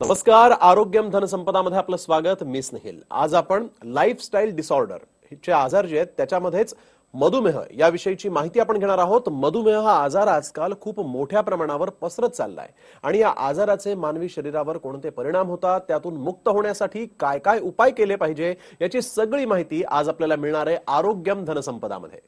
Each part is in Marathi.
नमस्कार आरोग्यम धनसंपदामध्ये आपलं स्वागत. मी स्नेहिल. आज आपण लाईफस्टाईल डिसऑर्डर चे आजार जे आहेत त्याच्यामध्येच मधुमेह याविषयीची माहिती आपण घेणार आहोत. मधुमेह हा आजार आजकाल खूप मोठ्या प्रमाणावर पसरत चाललाय. आणि या आजाराचे मानवी शरीरावर कोणते परिणाम होतात त्यातून मुक्त होण्यासाठी काय काय उपाय केले पाहिजे याची सगळी माहिती आज आपल्याला मिळणार आहे आरोग्यम धनसंपदामध्ये.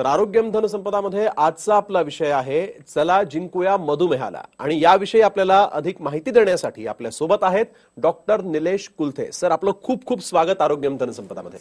तर आरोग्यम धनसंपदामध्ये आजचा आपला विषय आहे चला जिंकूया मधुमेहाला. आणि याविषयी आपल्याला अधिक माहिती देण्यासाठी आपल्यासोबत आहेत डॉक्टर निलेश कुलथे. सर आपलं खूप खूप स्वागत आरोग्यम धनसंपदामध्ये.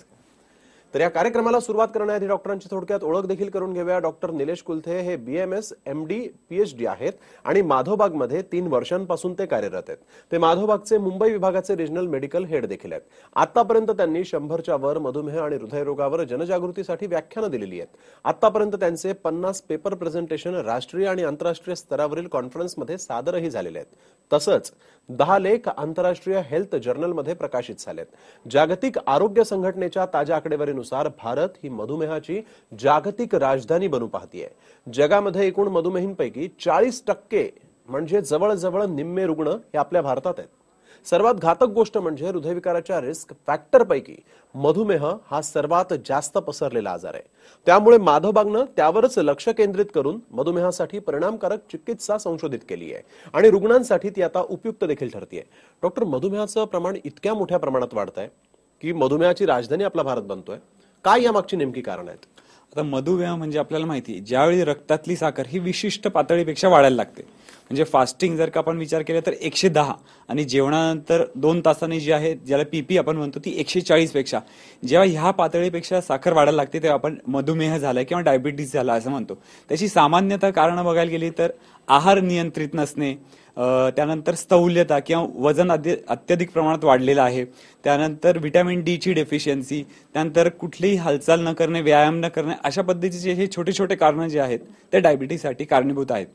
तर या कार्यक्रमाला सुरुवात करण्याआधी डॉक्टरांची थोडक्यात ओळख देखील करून घेऊया. डॉक्टर निलेश कुलथे हे बीएमएस एम डी पीएचडी आहेत आणि माधोबागमध्ये तीन वर्षांपासून ते कार्यरत आहेत. ते माधोबागचे मुंबई विभागाचे रिजनल मेडिकल हेड देखील आहेत. आतापर्यंत त्यांनी शंभरच्या वर मधुमेह आणि हृदयरोगावर जनजागृतीसाठी व्याख्यानं दिलेली आहेत. आतापर्यंत त्यांचे पन्नास पेपर प्रेझेंटेशन राष्ट्रीय आणि आंतरराष्ट्रीय स्तरावरील कॉन्फरन्समध्ये सादरही झालेले आहेत. तसंच दहा लेख आंतरराष्ट्रीय हेल्थ जर्नलमध्ये प्रकाशित झालेत. जागतिक आरोग्य संघटनेच्या ताज्या आकडेवारीनुसार भारत ही मधुमेहाची जागतिक राजधानी बनू पाहतीये. जगामध्ये एकूण मधुमेहींपैकी चाळीस टक्के म्हणजे जवळजवळ निम्मे रुग्ण हे आपल्या भारतात आहेत. सर्वात घातक गोष्ट म्हणजे हृदयविकाराच्या रिस्क फॅक्टर पैकी मधुमेह हा सर्वात जास्त पसरलेला आजार आहे. त्यामुळे माधवबागनं त्यावरच लक्ष केंद्रित करून मधुमेहासाठी परिणामकारक चिकित्सा संशोधित केली आहे आणि रुग्णांसाठी ती आता उपयुक्त देखील ठरतीये. डॉक्टर मधुमेहाचं प्रमाण इतक्या मोठ्या प्रमाणात वाढत आहे की मधुमेहाची राजधानी आपला भारत बनतोय. काय यामागची नेमकी कारण आहेत? आता मधुमेह म्हणजे आपल्याला माहिती आहे ज्यावेळी रक्तातली साखर ही विशिष्ट पातळीपेक्षा वाढायला लागते म्हणजे फास्टिंग जर का आपण विचार केला तर एकशे दहा आणि जेवणानंतर दोन तासांनी जी आहे ज्याला पीपी आपण म्हणतो ती एकशे चाळीसपेक्षा. जेव्हा ह्या पातळीपेक्षा साखर वाढायला लागते तेव्हा आपण मधुमेह झाला किंवा डायबिटीस झाला असं म्हणतो. त्याची सामान्यतः कारणं बघायला गेली तर आहार नियंत्रित नसणे त्यानंतर स्थौल्यता किंवा वजन अत्यधिक प्रमाणात वाढलेलं आहे. त्यानंतर व्हिटॅमिन डीची डेफिशियन्सी त्यानंतर कुठलीही हालचाल न करणे व्यायाम न करणे अशा पद्धतीचे हे छोटे छोटे कारणं जे आहेत ते डायबिटीससाठी कारणीभूत आहेत.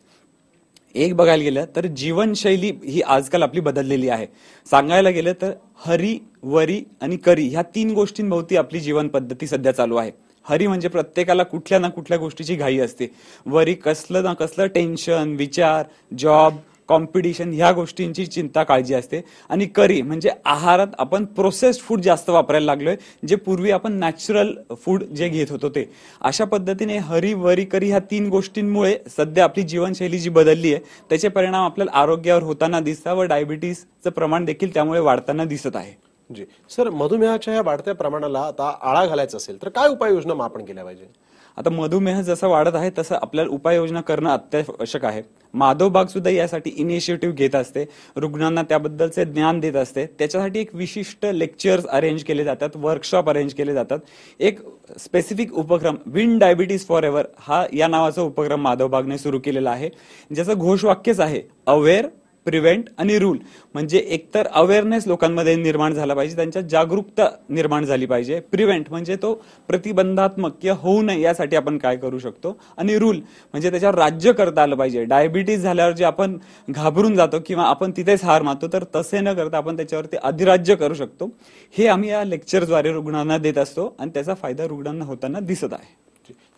एक बघायला गेलं तर जीवनशैली ही आजकाल आपली बदललेली आहे. सांगायला गेलं तर हरी वरी आणि करी ह्या तीन गोष्टींभोवती आपली जीवन पद्धती सध्या चालू आहे. हरी म्हणजे प्रत्येकाला कुठल्या ना कुठल्या गोष्टीची घाई असते. वरी कसलं ना कसलं टेन्शन विचार जॉब कॉम्पिटिशन ह्या गोष्टींची चिंता काळजी असते. आणि करी म्हणजे आहारात आपण प्रोसेस्ड फूड जास्त वापरायला लागलोय जे पूर्वी आपण नॅचरल फूड जे घेत होतो ते. अशा पद्धतीने हरी वरी करी ह्या तीन गोष्टींमुळे सध्या आपली जीवनशैली जी बदलली आहे त्याचे परिणाम आपल्याला आरोग्यावर होताना दिसतात व डायबिटीसचं प्रमाण देखील त्यामुळे वाढताना दिसत आहे. जी. सर मधुमेहाच्या या वाढत्या प्रमाणाला आता आळा घालायचा असेल तर काय उपाययोजना आपण केल्या पाहिजे? आता मधुमेह जसं वाढत आहे तसं आपल्याला उपाययोजना करणं अत्यावश्यक आहे. माधवबाग सुद्धा यासाठी इनिशिएटिव्ह घेत असते. रुग्णांना त्याबद्दलचे ज्ञान देत असते. त्याच्यासाठी एक विशिष्ट लेक्चर्स अरेंज केले जातात वर्कशॉप अरेंज केले जातात. एक स्पेसिफिक उपक्रम विन डायबिटीज फॉर एव्हर हा या नावाचा उपक्रम माधवबागने सुरू केलेला आहे. ज्याचं घोषवाक्यच आहे अवेअर प्रिव्हेंट आणि रूल. म्हणजे एकतर अवेअरनेस लोकांमध्ये निर्माण झाला पाहिजे त्यांच्या जागरूकता निर्माण झाली पाहिजे. प्रिव्हेंट म्हणजे तो प्रतिबंधात्मक किंवा होऊ नये यासाठी आपण काय करू शकतो? आणि रूल म्हणजे त्याच्यावर राज्य करता आलं पाहिजे. डायबिटीज झाल्यावर जे आपण घाबरून जातो किंवा आपण तिथेच हार मानतो तर तसे न करता आपण त्याच्यावरती अधिराज्य करू शकतो. हे आम्ही या लेक्चरद्वारे रुग्णांना देत असतो आणि त्याचा फायदा रुग्णांना होताना दिसत आहे.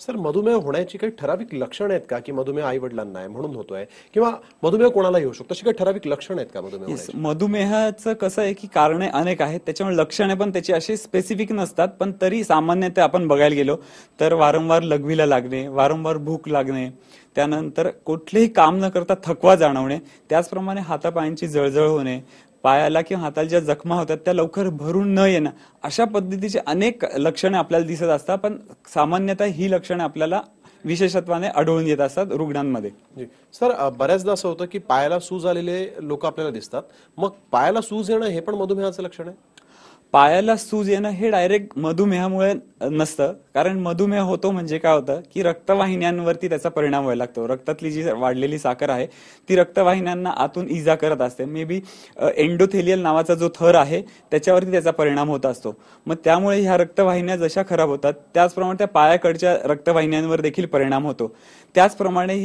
सर मधुमेह होण्याची काही ठराविक लक्षणं आहेत का? की मधुमेह आई वडिलांना आहे म्हणून होतोय? किंवा मधुमेह कोणाला येऊ शकतो? अशी काही ठराविक लक्षणं आहेत का मधुमेह मधुमेहाचं कसं आहे की कारणे अनेक आहेत. त्याच्यामुळे लक्षणे पण त्याची अशी स्पेसिफिक नसतात पण तरी सामान्यतः आपण बघायला गेलो तर वारंवार लघवीला लागणे वारंवार भूक लागणे त्यानंतर कुठलेही काम न करता थकवा जाणवणे त्याचप्रमाणे हातापायांची जळजळ होणे पायाला किंवा हाताला ज्या जखमा होतात त्या लवकर भरून न येणं. अशा पद्धतीचे अनेक लक्षणे आपल्याला दिसत असतात पण सामान्यतः ही लक्षणे आपल्याला विशेषत्वाने आढळून येत असतात रुग्णांमध्ये. सर बऱ्याचदा असं होतं की पायाला सूज आलेले लोक आपल्याला दिसतात. मग पायाला सूज येणं हे पण मधुमेहाचं लक्षण आहे? पायाला सूज येणं हे डायरेक्ट मधुमेहामुळे नसतं. कारण मधुमेह होतो म्हणजे काय होतं की रक्तवाहिन्यांवरती त्याचा परिणाम व्हायला लागतो. रक्तातली जी वाढलेली साखर आहे ती रक्तवाहिन्यांना आतून इजा करत असते. मे बी एंडोथेलियल नावाचा जो थर आहे त्याच्यावरती त्याचा परिणाम होत असतो. मग त्यामुळे ह्या रक्तवाहिन्या जशा खराब होतात त्याचप्रमाणे त्या पायाकडच्या रक्तवाहिन्यांवर देखील परिणाम होतो. त्याचप्रमाणे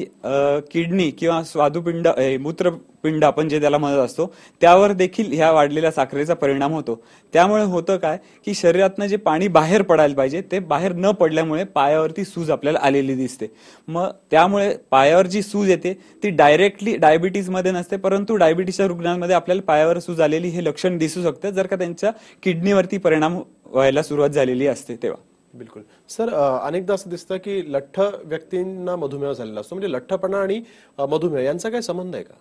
किडनी किंवा स्वादुपिंड अ, मूत्रपिंड आपण जे त्याला म्हणत असतो त्यावर देखील ह्या वाढलेल्या साखरेचा परिणाम होतो. त्यामुळे होतं काय की शरीरातनं जे पाणी बाहेर पडायला पाहिजे ते बाहेर न पडल्यामुळे पायावरती सूज आपल्याला आलेली दिसते. मग त्यामुळे पायावर जी सूज येते ती डायरेक्टली डायबिटीजमध्ये नसते परंतु डायबिटीजच्या रुग्णांमध्ये आपल्याला पायावर सूज आलेली हे लक्षण दिसू शकते जर का त्यांच्या किडनीवरती परिणाम व्हायला सुरुवात झालेली असते तेव्हा. बिलकुल. सर अनेकदा असं दिसतं की लठ्ठ व्यक्तींना मधुमेह झालेला असतो. म्हणजे लठ्ठपणा आणि मधुमेह यांचा काय संबंध आहे का?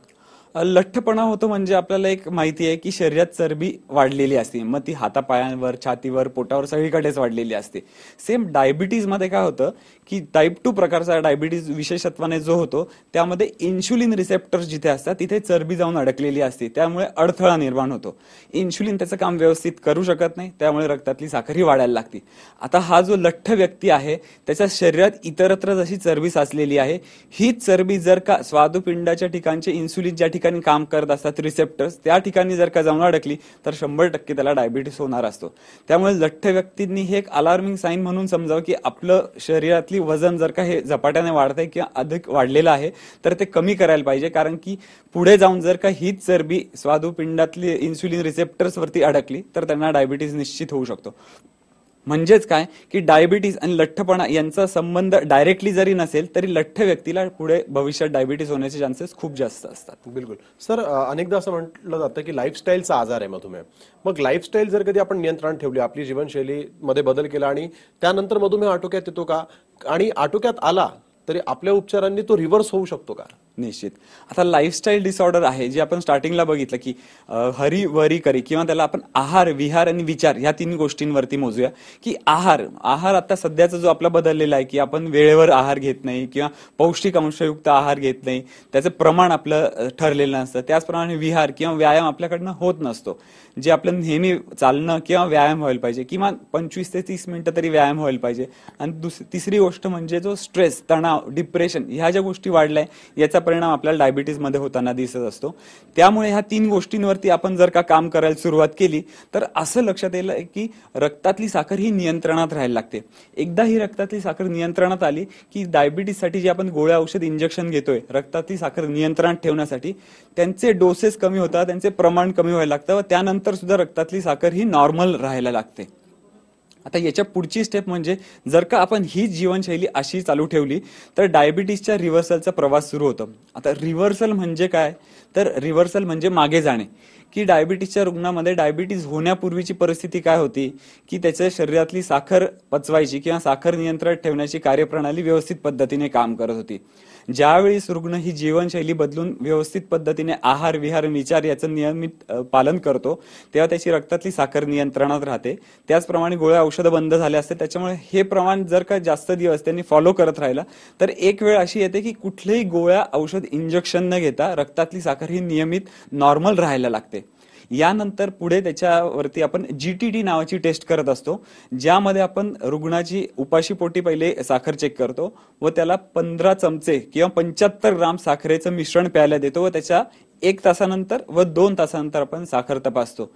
लठ्ठपणा होतो म्हणजे आपल्याला एक माहिती आहे की शरीरात चरबी वाढलेली असते. मग ती हातापायांवर छातीवर पोटावर सगळीकडेच वाढलेली असते. सेम डायबिटीजमध्ये काय होतं की टाईप टू प्रकारचा डायबिटीज विशेषत्वाने जो होतो त्यामध्ये इन्शुलिन रिसेप्टर्स जिथे असतात तिथे चरबी जाऊन अडकलेली असते. त्यामुळे अडथळा निर्माण होतो. इन्शुलिन त्याचं काम व्यवस्थित करू शकत नाही त्यामुळे रक्तातली साखर ही वाढायला लागते. आता हा जो लठ्ठ व्यक्ती आहे त्याच्या शरीरात इतरत्र जशी चरबी साचलेली आहे हीच चरबी जर का स्वादुपिंडाच्या ठिकाणचे इन्सुलिन ज्या ठिकाणी काम करत असतात रिसेप्टर्स त्या ठिकाणी जर का जाऊन अडकली तर शंभर टक्के त्याला डायबिटीस होणार असतो. त्यामुळे लठ्ठ व्यक्तींनी हे एक अलार्मिंग साईन म्हणून समजावं की आपलं शरीरातली वजन जर का हे झपाट्याने वाढतंय किंवा अधिक वाढलेलं आहे तर ते कमी करायला पाहिजे. कारण की पुढे जाऊन जर का हीच चरबी स्वादुपिंडातली इन्सुलिन रिसेप्टर्स वरती अडकली तर त्यांना डायबिटीस निश्चित होऊ शकतो. म्हणजेच काय? की डायबिटीज आणि लठ्ठपणा यांचा संबंध डायरेक्टली जरी नसेल तरी लठ्ठ व्यक्तीला पुढे भविष्यात डायबिटीस होण्याचे चान्सेस खूप जास्त असतात. बिलकुल. सर अनेकदा असं म्हटलं जातं की लाईफस्टाईलचा आजार आहे मधुमेह मग लाईफस्टाईल जर कधी आपण नियंत्रण ठेवली आपली जीवनशैलीमध्ये बदल केला आणि त्यानंतर मधुमेह आटोक्यात येतो का? आणि आटोक्यात आला तरी आपल्या उपचारांनी तो रिव्हर्स होऊ शकतो का? निश्चित. आता लाईफस्टाईल डिसऑर्डर आहे जे आपण स्टार्टिंगला बघितलं की हरी वरी करी किंवा त्याला आपण आहार विहार आणि विचार या तीन गोष्टींवरती मोजूया. की आहार आहार आता सध्याचा जो आपला बदललेला आहे की आपण वेळेवर आहार घेत नाही किंवा पौष्टिक अंशयुक्त आहार घेत नाही त्याचं प्रमाण आपलं ठरलेलं नसतं. त्याचप्रमाणे विहार किंवा व्यायाम आपल्याकडनं होत नसतो. जे आपलं नेहमी चालणं किंवा व्यायाम व्हायला पाहिजे किमान पंचवीस ते तीस मिनिटं तरी व्यायाम व्हायला पाहिजे. आणि दुसरी तिसरी गोष्ट म्हणजे जो स्ट्रेस तणाव डिप्रेशन ह्या ज्या गोष्टी वाढल्या याचा परिणाम आपल्याला डायबिटीजमध्ये होताना दिसत असतो. त्यामुळे ह्या तीन गोष्टींवरती आपण जर का काम करायला सुरुवात केली तर असं लक्षात येईल की रक्तातली साखर ही नियंत्रणात राहायला लागते. एकदा ही रक्तातली साखर नियंत्रणात आली की डायबिटीजसाठी जे आपण गोळ्या औषध इंजेक्शन घेतोय रक्तातली साखर नियंत्रणात ठेवण्यासाठी त्यांचे डोसेस कमी होतात त्यांचे प्रमाण कमी व्हायला लागतं व त्यानंतर सुद्धा रक्तातली साखर ही नॉर्मल राहायला लागते. आता याच्या पुढची स्टेप म्हणजे जर का आपण ही जीवनशैली अशी चालू ठेवली तर डायबिटीसच्या रिव्हर्सलचा प्रवास सुरू होतो. आता रिव्हर्सल म्हणजे काय? तर रिव्हर्सल म्हणजे मागे जाणे. की डायबिटीसच्या रुग्णामध्ये डायबिटीस होण्यापूर्वीची परिस्थिती काय होती? की त्याच्या शरीरातली साखर पचवायची किंवा साखर नियंत्रणात ठेवण्याची कार्यप्रणाली व्यवस्थित पद्धतीने काम करत होती. ज्यावेळेस रुग्ण ही जीवनशैली बदलून व्यवस्थित पद्धतीने आहार विहार विचार याचं नियमित पालन करतो तेव्हा त्याची रक्तातली साखर नियंत्रणात राहते. त्याचप्रमाणे गोळ्या औषधं बंद झाले असते. त्याच्यामुळे हे प्रमाण जर का जास्त दिवस त्यांनी फॉलो करत राहिला तर एक वेळ अशी येते की कुठल्याही गोळ्या औषध इंजेक्शन न घेता रक्तातली साखर ही नियमित नॉर्मल राहायला लागते. यानंतर पुढे त्याच्यावरती आपण जीटीडी नावाची टेस्ट करत असतो ज्यामध्ये आपण रुग्णाची उपाशीपोटी पहिले साखर चेक करतो व त्याला पंधरा चमचे किंवा पंच्याहत्तर ग्राम साखरेचं मिश्रण प्यायला देतो व त्याच्या एक तासानंतर व दोन तासानंतर आपण साखर तपासतो.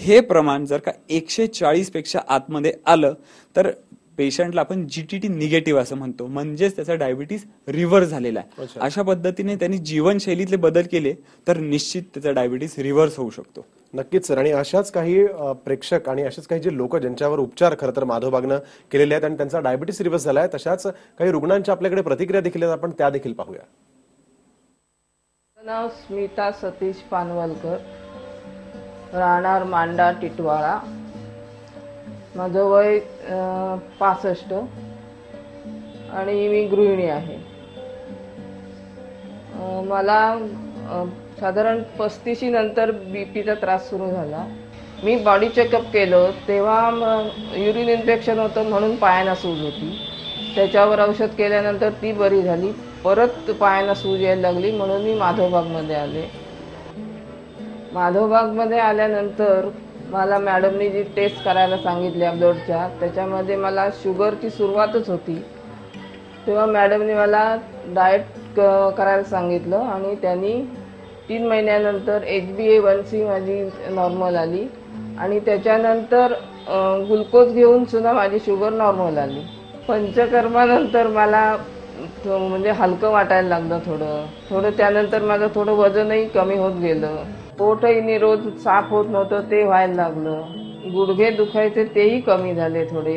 हे प्रमाण जर का एकशे चाळीसपेक्षा आतमध्ये आलं तर पेशंटला आपण जीटीटी निगेटिव्ह असं म्हणतो. म्हणजेच त्याचा डायबिटीस रिव्हर्स झालेला आहे. अशा पद्धतीने त्यांनी जीवनशैलीतले बदल केले तर निश्चित त्याचा डायबिटीस रिव्हर्स होऊ शकतो. नक्कीच सर. आणि अशाच काही प्रेक्षक आणि असेच काही जे लोक ज्यांच्यावर उपचार खरं तर माधवबागनं केलेले आहेत आणि त्यांचा डायबिटीस रिव्हर्स झाला आहे तशाच काही रुग्णांच्या आपल्याकडे प्रतिक्रिया देखील आहेत. आपण त्या देखील पाहूया. नाव स्मिता सतीश पानवलकर. राहणार मांडा टिटवाळा. माझं वय पासष्ट. आणि मी गृहिणी आहे. मला साधारण पस्तीशी नंतर बी पीचा त्रास सुरू झाला. मी बॉडी चेकअप केलं तेव्हा युरिन इन्फेक्शन होतं म्हणून पायांना सूज होती. त्याच्यावर औषध केल्यानंतर ती बरी झाली. परत पायांना सूज यायला लागली म्हणून मी माधवबागमध्ये आले. माधवबागमध्ये आल्यानंतर मला मॅडमनी जी टेस्ट करायला सांगितल्या ब्लडच्या त्याच्यामध्ये मला शुगरची सुरुवातच होती. तेव्हा मॅडमने मला डाएट क करायला सांगितलं आणि त्यांनी तीन महिन्यानंतर H B A one C माझी नॉर्मल आली. आणि त्याच्यानंतर ग्लुकोज घेऊन सुद्धा माझी शुगर नॉर्मल आली. पंचकर्मानंतर मला थो- म्हणजे हलकं वाटायला लागलं थोडं. थोडं त्यानंतर माझं थोडं वजनही कमी होत गेलं. पोटही निरोध साफ होत नव्हतं ते व्हायला लागलं. गुडघे दुखायचे तेही कमी झाले थोडे.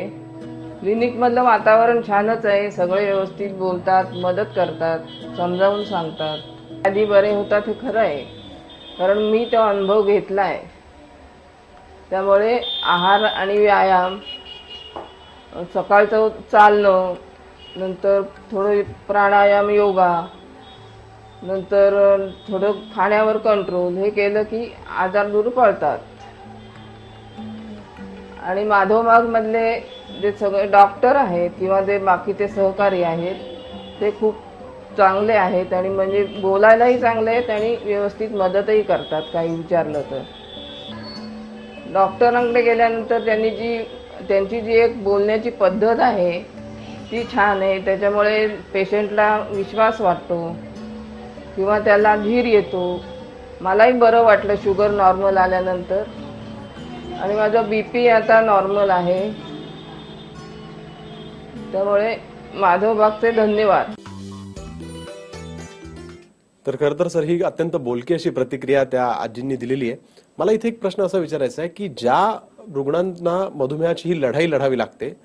क्लिनिकमधलं वातावरण छानच आहे सगळे व्यवस्थित बोलतात मदत करतात समजावून सांगतात. आधी बरे होतात हे खरं आहे कारण मी तो अनुभव घेतला आहे त्यामुळे आहार आणि व्यायाम सकाळचं चालणं नंतर थोडं प्राणायाम योगा नंतर थोडं खाण्यावर कंट्रोल हे केलं की आजार दूर पळतात आणि माधवमागमधले जे सगळे डॉक्टर आहेत किंवा जे बाकीचे सहकारी आहेत ते खूप चांगले आहेत आणि म्हणजे बोलायलाही चांगले आहेत आणि व्यवस्थित मदतही करतात काही विचारलं तर. डॉक्टरांकडे गेल्यानंतर त्यांनी जी त्यांची जी एक बोलण्याची पद्धत आहे ती छान आहे. त्याच्यामुळे पेशंटला विश्वास वाटतो. किंवा त्याला धीर येतो. मलाही बरं वाटलं शुगर नॉर्मल आल्यानंतर. आणि माझा बी पी आता नॉर्मल आहे. त्यामुळे माधव बागचे धन्यवाद. तर खरं तर सर ही अत्यंत बोलकी अशी प्रतिक्रिया त्या आजींनी दिलेली आहे. मला इथे एक प्रश्न असा विचारायचा आहे की ज्या रुग्णांना मधुमेहाची ही लढाई लढावी लागते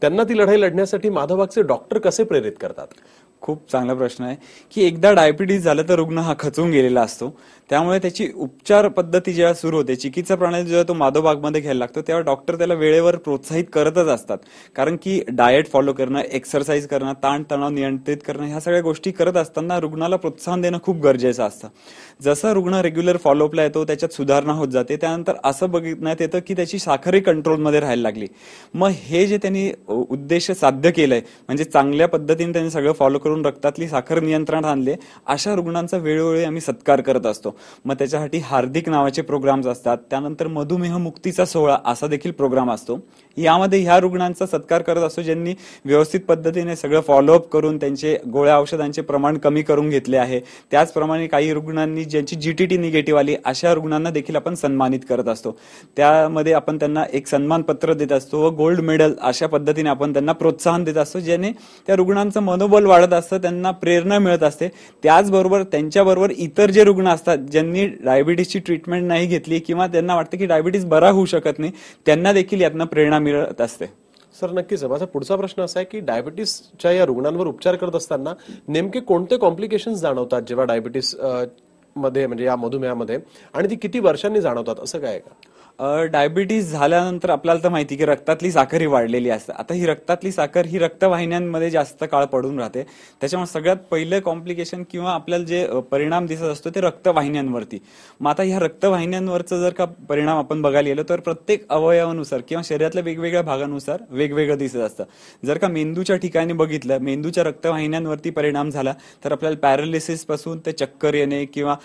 त्यांना ती लढाई लढण्यासाठी माधवबागचे डॉक्टर कसे प्रेरित करतात? खूप चांगला प्रश्न आहे की एकदा डायबिटीज झालं तर रुग्ण हा खचून गेलेला असतो. त्यामुळे त्याची उपचार पद्धती जेव्हा सुरू होते चिकित्सा प्रणाली जेव्हा तो माधोबागमध्ये घ्यायला लागतो तेव्हा डॉक्टर त्याला वेळेवर प्रोत्साहित करतच असतात. कारण की डाएट फॉलो करणं एक्सरसाइज करणं ताणतणाव नियंत्रित करणं ह्या सगळ्या गोष्टी करत असताना रुग्णाला प्रोत्साहन देणं खूप गरजेचं असतं. जसं रुग्ण रेग्युलर फॉलोअपला येतो त्याच्यात सुधारणा होत जाते त्यानंतर असं बघण्यात येतं की त्याची साखरही कंट्रोलमध्ये राहायला लागली. मग हे जे त्यांनी उद्देश साध्य केलंय म्हणजे चांगल्या पद्धतीने त्यांनी सगळं फॉलो करून रक्तातली साखर नियंत्रणात आणले अशा रुग्णांचा वेळोवेळी आम्ही सत्कार करत असतो. मग त्याच्यासाठी हार्दिक नावाचे प्रोग्राम्स असतात. त्यानंतर मधुमेह मुक्तीचा सोहळा असा देखील प्रोग्राम असतो. यामध्ये ह्या रुग्णांचा सत्कार करत असतो ज्यांनी व्यवस्थित पद्धतीने सगळं फॉलोअप करून त्यांचे गोळ्या औषधांचे प्रमाण कमी करून घेतले आहे. त्याचप्रमाणे काही रुग्णांनी ज्यांची जीटीटी निगेटिव्ह आली अशा रुग्णांना देखील आपण सन्मानित करत असतो. त्यामध्ये आपण त्यांना एक सन्मान पत्र देत असतो व गोल्ड मेडल अशा पद्धतीने आपण त्यांना प्रोत्साहन देत असतो ज्याने त्या रुग्णांचं मनोबल वाढत असतं त्यांना प्रेरणा मिळत असते. त्याचबरोबर त्यांच्याबरोबर इतर जे रुग्ण असतात ज्यांनी डायबिटीसची ट्रीटमेंट नाही घेतली किंवा त्यांना वाटतं की डायबिटीस बरा होऊ शकत नाही त्यांना देखील यातनं प्रेरणा मिळत असते. सर नक्कीच माझा पुढचा प्रश्न असा आहे की डायबिटीसच्या या रुग्णांवर उपचार करत असताना नेमके कोणते कॉम्प्लिकेशन्स जाणवतात जेव्हा डायबिटीसमध्ये म्हणजे या मधुमेहामध्ये? आणि ती किती वर्षांनी जाणवतात? असं काय आहे का? डायबिटीज झाल्यानंतर आपल्याला तर माहिती की रक्तातली साखर ही वाढलेली असते. आता ही रक्तातली साखर ही रक्तवाहिन्यांमध्ये जास्त काळ पडून राहते. त्याच्यामुळे सगळ्यात पहिलं कॉम्प्लिकेशन किंवा आपल्याला जे परिणाम दिसत असतो ते रक्तवाहिन्यांवरती. मग आता ह्या रक्तवाहिन्यांवरचं जर का परिणाम आपण बघायला गेलो तर प्रत्येक अवयवानुसार किंवा शरीरातल्या वेगवेगळ्या भागानुसार वेगवेगळं दिसत असतं. जर का मेंदूच्या ठिकाणी बघितलं मेंदूच्या रक्तवाहिन्यांवरती परिणाम झाला तर आपल्याला पॅरालिसिसपासून ते चक्कर येणे किंवा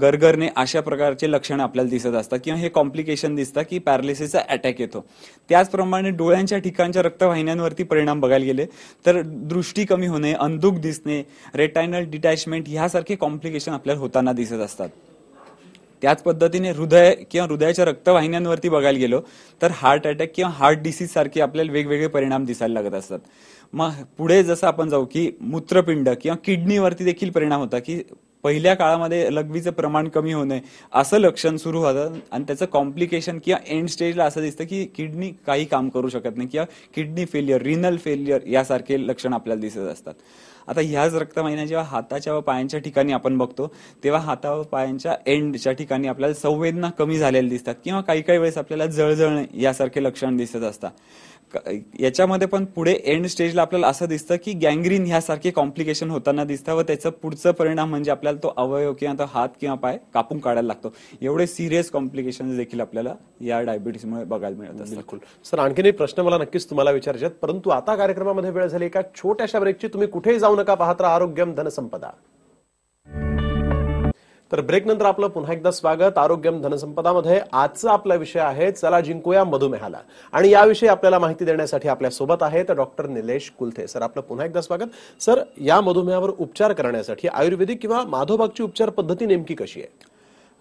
गरगरणे अशा प्रकारचे लक्षणं आपल्याला दिसत असतात. किंवा हे कॉम्प्लिकेशन दिसतं की पॅरालिसिसचा अटॅक येतो. त्याचप्रमाणे डोळ्यांच्या ठिकाणच्या रक्तवाहिन्यांवरती परिणाम बघायला गेले तर दृष्टी कमी होणे अंधुक दिसणे रेटायनल डिटॅचमेंट ह्यासारखे कॉम्प्लिकेशन आपल्याला होताना दिसत असतात. त्याच पद्धतीने हृदय किंवा हृदयाच्या रक्तवाहिन्यांवरती बघायला गेलो तर हार्ट अटॅक किंवा हार्ट डिसीज सारखे आपल्याला वेगवेगळे परिणाम दिसायला लागत असतात. मग पुढे जसं आपण जाऊ की मूत्रपिंड किंवा किडनीवरती देखील परिणाम होता की पहिल्या काळामध्ये लघवीचं प्रमाण कमी होणे असं लक्षण सुरू होतं आणि त्याचं कॉम्प्लिकेशन किंवा एंड स्टेजला असं दिसतं की किडनी काही काम करू शकत नाही किंवा किडनी फेलियर रिनल फेलियर यासारखे लक्षण आपल्याला दिसत असतात. आता ह्याच रक्तवाहिन्या जेव्हा हाताच्या व पायांच्या ठिकाणी आपण बघतो तेव्हा हाता व पायांच्या एंडच्या ठिकाणी आपल्याला संवेदना कमी झालेल्या दिसतात किंवा काही काही वेळेस आपल्याला जळजळणे यासारखे लक्षण दिसत असतात. याच्यामध्ये पण पुढे एंड स्टेजला आपल्याला असं दिसतं की गँग्रीन ह्यासारखे कॉम्प्लिकेशन होताना दिसतं व त्याचं पुढचं परिणाम म्हणजे आपल्याला तो अवयव किंवा तो हात किंवा पाय कापून काढायला लागतो. एवढे सिरियस कॉम्प्लिकेशन देखील आपल्याला या डायबिटीसमुळे बघायला मिळत बिलकुल. सर आणखीन एक प्रश्न मला नक्कीच तुम्हाला विचारायचे परंतु आता कार्यक्रमामध्ये वेळ झाली एका छोट्याशा ब्रेकची तुम्ही कुठेही जाऊ नका पाहत आरोग्यम धनसंपदा. तर ब्रेक नंतर आपलं पुन्हा एकदा स्वागत. आरोग्यम धनसंपदामध्ये आजचा आपला विषय आहे चला जिंकूया मधुमेहाला. आणि याविषयी आपल्याला माहिती देण्यासाठी आपल्यासोबत आहेत डॉक्टर निलेश कुलथे. सर आपलं पुन्हा एकदा स्वागत. सर या मधुमेहावर उपचार करण्यासाठी आयुर्वेदिक किंवा माधोबागची उपचार पद्धती नेमकी कशी आहे?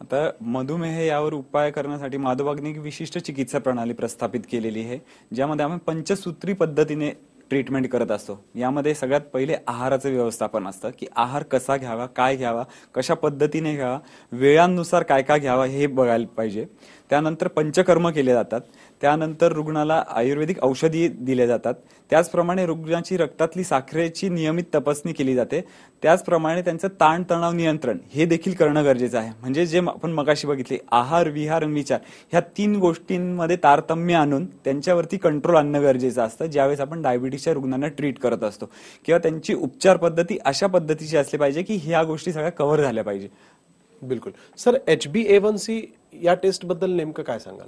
आता मधुमेह यावर उपाय करण्यासाठी माधोबागने एक विशिष्ट चिकित्सा प्रणाली प्रस्थापित केलेली आहे ज्यामध्ये आम्ही पंचसूत्री पद्धतीने ट्रीटमेंट करत असतो. यामध्ये सगळ्यात पहिले आहाराचं व्यवस्थापन असतं की आहार कसा घ्यावा काय घ्यावा कशा पद्धतीने घ्यावा वेळांनुसार काय काय घ्यावा हे बघायला पाहिजे. त्यानंतर पंचकर्म केले जातात. त्यानंतर रुग्णाला आयुर्वेदिक औषधी दिले जातात. त्याचप्रमाणे रुग्णाची रक्तातली साखरेची नियमित तपासणी केली जाते. त्याचप्रमाणे त्यांचं ताणतणाव नियंत्रण हे देखील करणं गरजेचं आहे. म्हणजे जे आपण मगाशी बघितले आहार विहार आणि विचार ह्या तीन गोष्टींमध्ये तारतम्य आणून त्यांच्यावरती कंट्रोल आणणं गरजेचं असतं. ज्यावेळेस आपण डायबिटीसच्या रुग्णांना ट्रीट करत असतो. किंवा त्यांची उपचार पद्धती अशा पद्धतीची असली पाहिजे की ह्या गोष्टी सगळ्या कव्हर झाल्या पाहिजे. बिलकुल. Sir H B A one C या टेस्टबद्दल नेमकं काय सांगाल?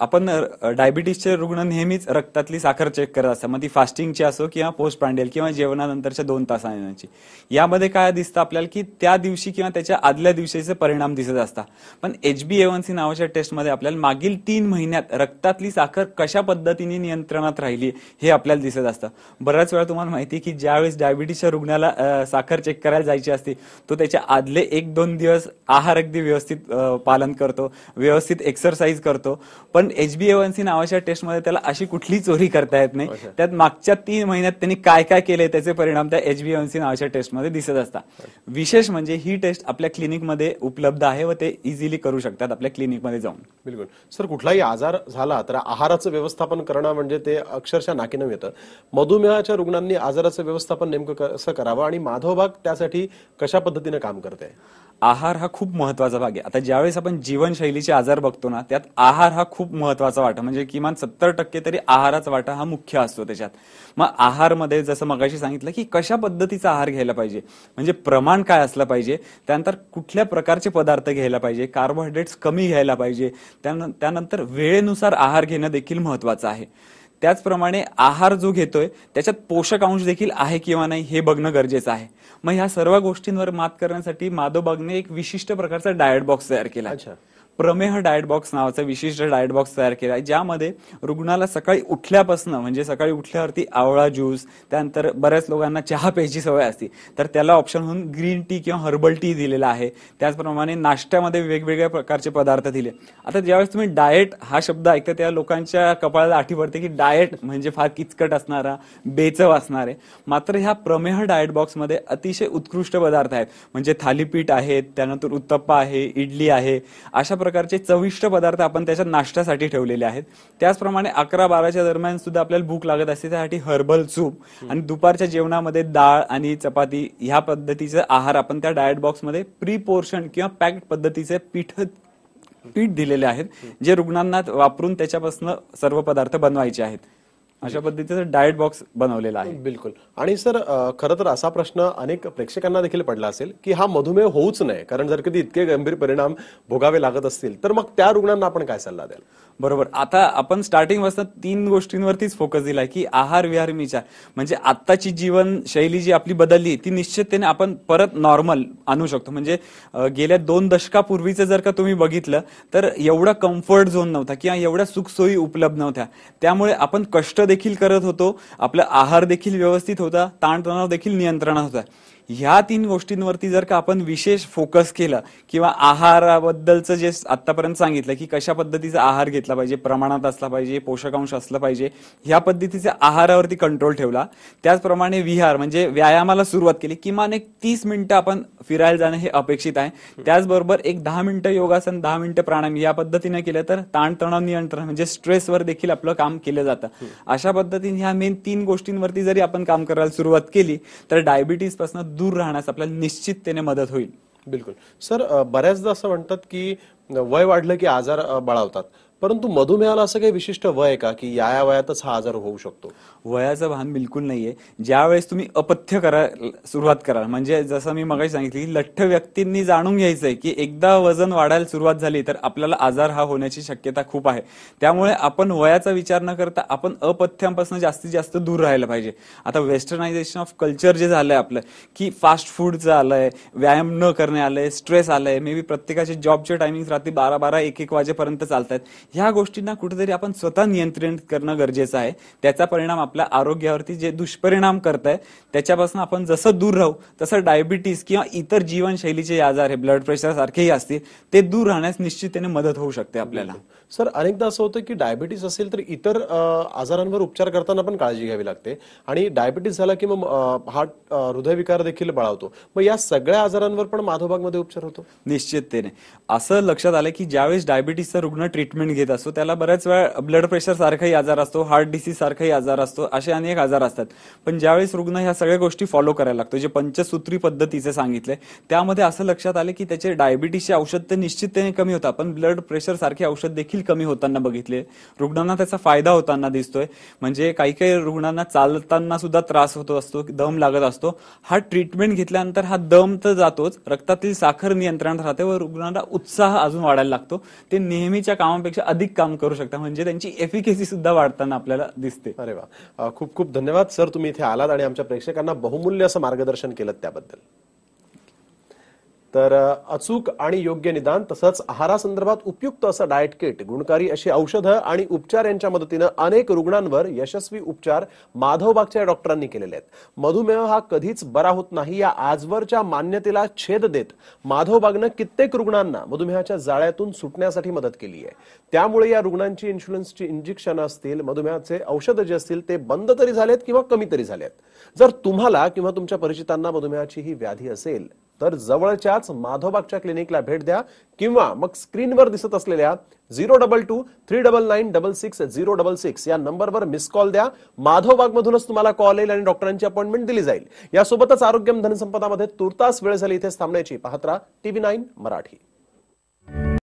आपण डायबिटीसचे रुग्ण नेहमीच रक्तातली साखर चेक करत असतात. मग ती फास्टिंगची असो किंवा पोस्ट पांडेल किंवा जेवणानंतरच्या दोन तासांची. यामध्ये काय दिसतं आपल्याला की त्या दिवशी किंवा त्याच्या आदल्या दिवशीचे परिणाम दिसत असतात. पण एच बी सी नावाच्या टेस्टमध्ये आपल्याला मागील तीन महिन्यात रक्तातली साखर कशा पद्धतीने नियंत्रणात राहिली हे आपल्याला दिसत असतं. बऱ्याच वेळा तुम्हाला माहिती आहे की ज्यावेळेस डायबिटीसच्या रुग्णाला साखर चेक करायला जायची असते तो त्याच्या आदले एक दोन दिवस आहार अगदी व्यवस्थित पालन करतो व्यवस्थित एक्सरसाइज करतो. पण एच बी सी नावाच्या टेस्टमध्ये त्याला अशी कुठली चोरी करता येत नाही. त्यात मागच्या तीन महिन्यात त्यांनी काय काय केले त्याचे परिणाम त्या एच बी सी नावाच्या टेस्टमध्ये दिसत असतात. विशेष म्हणजे ही टेस्ट आपल्या क्लिनिकमध्ये उपलब्ध आहे व ते इझिली करू शकतात आपल्या क्लिनिकमध्ये जाऊन. बिलकुल. सर कुठलाही आजार झाला तर आहाराचं व्यवस्थापन करणं म्हणजे ते अक्षरशः नाकीनं येतं. मधुमेहाच्या रुग्णांनी आजाराचं व्यवस्थापन नेमकं कसं करावं आणि माधवबाग त्यासाठी कशा पद्धतीनं काम करते आहार हा खूप महत्त्वाचा भाग आहे. आता ज्यावेळेस आपण जीवनशैलीचे आजार बघतो ना त्यात आहार हा खूप महत्त्वाचा वाटा. म्हणजे किमान सत्तर टक्के तरी आहाराचा वाटा हा मुख्य असतो त्याच्यात. मग आहारमध्ये जसं मगाशी सांगितलं की कशा पद्धतीचा आहार घ्यायला पाहिजे? म्हणजे प्रमाण काय असलं पाहिजे? त्यानंतर कुठल्या प्रकारचे पदार्थ घ्यायला पाहिजे? कार्बोहायड्रेट्स कमी घ्यायला पाहिजे? त्यानंतर वेळेनुसार आहार घेणं देखील महत्वाचं आहे. त्याचप्रमाणे आहार जो घेतोय त्याच्यात पोषक अंश देखील आहे किंवा नाही हे बघणं गरजेचं आहे. मग ह्या सर्व गोष्टींवर मात करण्यासाठी माधवबागने एक विशिष्ट प्रकारचा डायट बॉक्स तयार केला प्रमेह डाएट बॉक्स नावाचा विशिष्ट डाएट बॉक्स तयार केला आहे ज्यामध्ये रुग्णाला सकाळी उठल्यापासून म्हणजे सकाळी उठल्यावरती आवळा ज्यूस त्यानंतर बऱ्याच लोकांना चहा प्यायची सवय असते. तर त्याला ऑप्शन म्हणून ग्रीन टी किंवा हर्बल टी दिलेला आहे. त्याचप्रमाणे नाश्त्यामध्ये वेगवेगळ्या प्रकारचे पदार्थ दिले. आता ज्यावेळेस तुम्ही डाएट हा शब्द ऐकता त्या लोकांच्या कपाळाला आठी पडते की डाएट म्हणजे फार किचकट असणारा बेचव असणार. आहे मात्र ह्या प्रमेह डाएट बॉक्समध्ये अतिशय उत्कृष्ट पदार्थ आहेत. म्हणजे थालीपीठ आहेत त्यानंतर उत्तप्पा आहे इडली आहे. अशा प्रकारचे चविष्ट पदार्थ आपण त्याच्यात नाश्त्यासाठी ठेवलेले आहेत. त्याचप्रमाणे अकरा बाराच्या दरम्यान सुद्धा आपल्याला भूक लागत असते त्यासाठी हर्बल सूप आणि दुपारच्या जेवणामध्ये डाळ आणि चपाती ह्या पद्धतीचे आहार आपण त्या डाएट बॉक्समध्ये प्री पोर्शन किंवा पॅक्ड पद्धतीचे पीठ पीठ दिलेले आहेत जे रुग्णांना वापरून त्याच्यापासून सर्व पदार्थ बनवायचे आहेत. अशा पद्धतीचं डाएट बॉक्स बनवलेला आहे. बिलकुल. आणि सर खरं तर असा प्रश्न अनेक प्रेक्षकांना देखील पडला असेल की हा मधुमेह होऊच नये कारण जर कधी इतके गंभीर परिणाम भोगावे लागत असतील तर मग त्या रुग्णांना आपण काय सल्ला द्याल? बरोबर. आता आपण स्टार्टिंगपासून तीन गोष्टींवरतीच फोकस दिलाय की आहार विहार विचार म्हणजे आत्ताची जीवनशैली जी आपली बदलली ती निश्चिततेने आपण परत नॉर्मल आणू शकतो. म्हणजे गेल्या दोन दशकापूर्वीचं जर का तुम्ही बघितलं तर एवढा कम्फर्ट झोन नव्हता किंवा एवढ्या सुखसोयी उपलब्ध नव्हत्या. त्यामुळे आपण कष्ट देखील करत होतो. आपला आहार देखील व्यवस्थित होता. ताणतणाव देखील नियंत्रणात होता. ह्या तीन गोष्टींवरती जर का आपण विशेष फोकस केलं किंवा आहाराबद्दलचं जे आतापर्यंत सांगितलं की कशा पद्धतीचा आहार घेतला पाहिजे प्रमाणात असला पाहिजे पोषकांश असलं पाहिजे ह्या पद्धतीचा आहारावरती कंट्रोल ठेवला. त्याचप्रमाणे विहार म्हणजे व्यायामाला सुरुवात केली किमान एक तीस मिनिटं आपण फिरायला जाणं हे अपेक्षित आहे. त्याचबरोबर एक दहा मिनिटं योगासन दहा मिनिटं प्राणायाम या पद्धतीने केलं तर ताणतणाव नियंत्रण म्हणजे स्ट्रेसवर देखील आपलं काम केलं जातं. अशा पद्धतीने ह्या मेन तीन गोष्टींवरती जरी आपण काम करायला सुरुवात केली तर डायबिटीजपासून दूर राहण्यास आपल्याला निश्चिततेने मदत होईल. बिलकुल. सर बऱ्याचदा असं म्हणतात की वय वाढलं की आजार बळावतात. परंतु मधुमेहाला असं काही विशिष्ट वय आहे का की या या वयातच हा आजार होऊ शकतो? वयाचं भान बिलकुल नाहीये. ज्यावेळेस तुम्ही अपथ्य करा सुरुवात कराल म्हणजे जसं मी मगाशी सांगितलं की लठ्ठ व्यक्तींनी जाणून घ्यायचंय की एकदा वजन वाढायला सुरुवात झाली तर आपल्याला आजार हा होण्याची शक्यता खूप आहे. त्यामुळे आपण वयाचा विचार न करता आपण अपथ्यांपासून जास्तीत जास्त दूर राहायला पाहिजे. आता वेस्टर्नायझेशन ऑफ कल्चर जे झालंय आपलं की फास्ट फूडचं आलंय व्यायाम न करणे आलंय स्ट्रेस आलंय मे बी प्रत्येकाचे जॉबचे टायमिंग रात्री बारा बारा एक एक वाजेपर्यंत चालतात ह्या गोष्टींना कुठेतरी आपण स्वतः नियंत्रण करणं गरजेचं आहे. त्याचा परिणाम आपल्या आरोग्यावरती जे दुष्परिणाम करत आहे त्याच्यापासून आपण जसं दूर राहू तसं डायबिटीस किंवा इतर जीवनशैलीचे आजार हे ब्लड प्रेशर सारखेही असतील ते दूर राहण्यास निश्चिततेने मदत होऊ शकते आपल्याला. सर अनेकदा असं होतं की डायबिटीस असेल तर इतर आजारांवर उपचार करताना पण काळजी घ्यावी लागते. आणि डायबिटीस झाला की मग हार्ट हृदयविकार देखील बळावतो. मग या सगळ्या आजारांवर पण माधवबागमध्ये उपचार होतो? निश्चिततेने. असं लक्षात आलं की ज्यावेळेस डायबिटीसचा रुग्ण ट्रीटमेंट घेत असतो. त्याला बऱ्याच वेळा ब्लड प्रेशर सारखाही आजार असतो हार्ट डिसीज सारखाही आजार असतो असे अनेक आजार असतात. पण ज्यावेळेस रुग्ण ह्या सगळ्या गोष्टी फॉलो करायला लागतो जे पंचसूत्री पद्धतीचे सांगितले त्यामध्ये असं लक्षात आले की त्याचे डायबिटीसचे औषध तर निश्चिततेने कमी होतात पण ब्लड प्रेशर सारखे औषध देखील कमी होताना बघितले. रुग्णांना त्याचा फायदा होताना दिसतोय. म्हणजे काही काही रुग्णांना चालताना सुद्धा त्रास होतो असतो दम लागत असतो. हा ट्रीटमेंट घेतल्यानंतर हा दम तर जातोच रक्तातील साखर नियंत्रणात राहते व रुग्णांना उत्साह अजून वाढायला लागतो. ते नेहमीच्या कामापेक्षा अधिक काम करू शकता म्हणजे त्यांची एफिकेसी सुद्धा वाढताना आपल्याला दिसते. अरे वा. खूप खूप धन्यवाद. सर तुम्ही इथे आलात आणि आमच्या प्रेक्षकांना बहुमूल्य असं मार्गदर्शन केलं त्याबद्दल. तर अचूक आणि योग्य निदान तसंच आहारासंदर्भात उपयुक्त असं डाएट किट गुणकारी अशी औषधं आणि उपचार यांच्या मदतीनं अनेक रुग्णांवर यशस्वी उपचार माधवबागच्या डॉक्टरांनी केलेले आहेत. मधुमेह हा कधीच बरा होत नाही या आजवरच्या मान्यतेला छेद देत माधवबागनं कित्येक रुग्णांना मधुमेहाच्या जाळ्यातून सुटण्यासाठी मदत केली आहे. त्यामुळे या रुग्णांची इन्शुरन्सची इंजेक्शन असतील मधुमेहाचे औषधं जे असतील ते बंद तरी झालेत किंवा कमी तरी झालेत. जर तुम्हाला किंवा तुमच्या परिचितांना मधुमेहाची ही व्याधी असेल तर जवळच्याच माधवबागच्या क्लिनिकला भेट द्या किंवा मग स्क्रीनवर दिसत असलेल्या zero double two three double nine double six zero double six या नंबरवर मिस कॉल द्या. माधवबाग मधूनच तुम्हाला कॉल येईल आणि डॉक्टरांची अपॉइंटमेंट दिली जाईल. यासोबतच आरोग्यम धनसंपदामध्ये तुर्तास वेळ झाली इथे थांबण्याची. पाहत्रा टीव्ही नाईन मराठी.